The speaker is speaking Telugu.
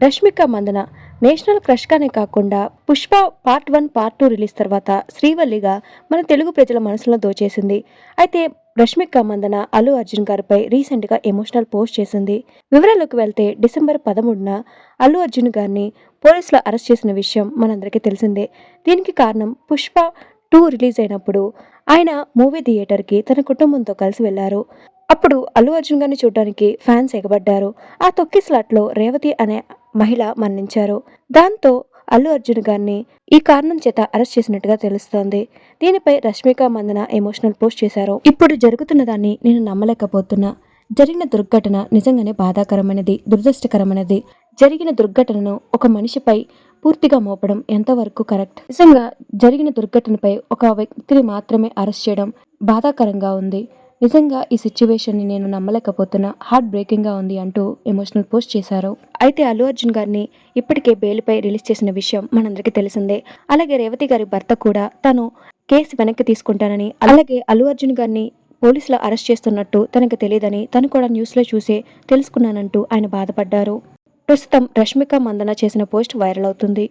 రష్మిక మందన నేషనల్ క్రష్గానే కాకుండా Pushpa part one part two release తర్వాత శ్రీవల్లిగా మన తెలుగు ప్రజల మనసులో దోచేసింది. అయితే రష్మిక మందన అల్లు అర్జున్ గారిపై రీసెంట్గా ఎమోషనల్ పోస్ట్ చేసింది. వివరాలకు వెళ్తే డిసెంబర్ పదమూడున అల్లు అర్జున్ గారిని పోలీసులు అరెస్ట్ చేసిన విషయం మనందరికీ తెలిసిందే. దీనికి కారణం పుష్ప టూ రిలీజ్ అయినప్పుడు ఆయన మూవీ థియేటర్కి తన కుటుంబంతో కలిసి వెళ్ళారు. అప్పుడు అల్లు అర్జున్ గారిని చూడడానికి ఫ్యాన్స్ ఎగబడ్డారు. ఆ తొక్కిసలాట్లో రేవతి అనే మహిళ మరణించారు దాంతో అల్లు అర్జున్ గారిని ఈ కారణం చేత అరెస్ట్ చేసినట్టుగా తెలుస్తోంది. దీనిపై రష్మిక మందన ఎమోషనల్ పోస్ట్ చేశారు. ఇప్పుడు జరుగుతున్న దాన్ని నేను నమ్మలేకపోతున్నా. జరిగిన దుర్ఘటన నిజంగానే బాధాకరమైనది దురదృష్టకరమైనది. జరిగిన దుర్ఘటనను ఒక మనిషిపై పూర్తిగా మోపడం ఎంతవరకు కరెక్ట్? నిజంగా జరిగిన దుర్ఘటనపై ఒక వ్యక్తిని మాత్రమే అరెస్ట్ చేయడం బాధాకరంగా ఉంది. నిజంగా ఈ సిచ్యువేషన్ని నేను నమ్మలేకపోతున్నా. హార్ట్ బ్రేకింగ్గా ఉంది అంటూ ఎమోషనల్ పోస్ట్ చేశారు. అయితే అల్లు అర్జున్ గారిని ఇప్పటికే బెయిల్పై రిలీజ్ చేసిన విషయం మనందరికీ తెలిసిందే. అలాగే రేవతి గారి భర్త కూడా తను కేసు వెనక్కి తీసుకుంటానని అలాగే అల్లు అర్జున్ గారిని పోలీసులు అరెస్ట్ చేస్తున్నట్టు తనకు తెలియదని తను కూడా న్యూస్లో చూసే తెలుసుకున్నానంటూ ఆయన బాధపడ్డారు. ప్రస్తుతం రష్మిక మందన చేసిన పోస్ట్ వైరల్ అవుతుంది.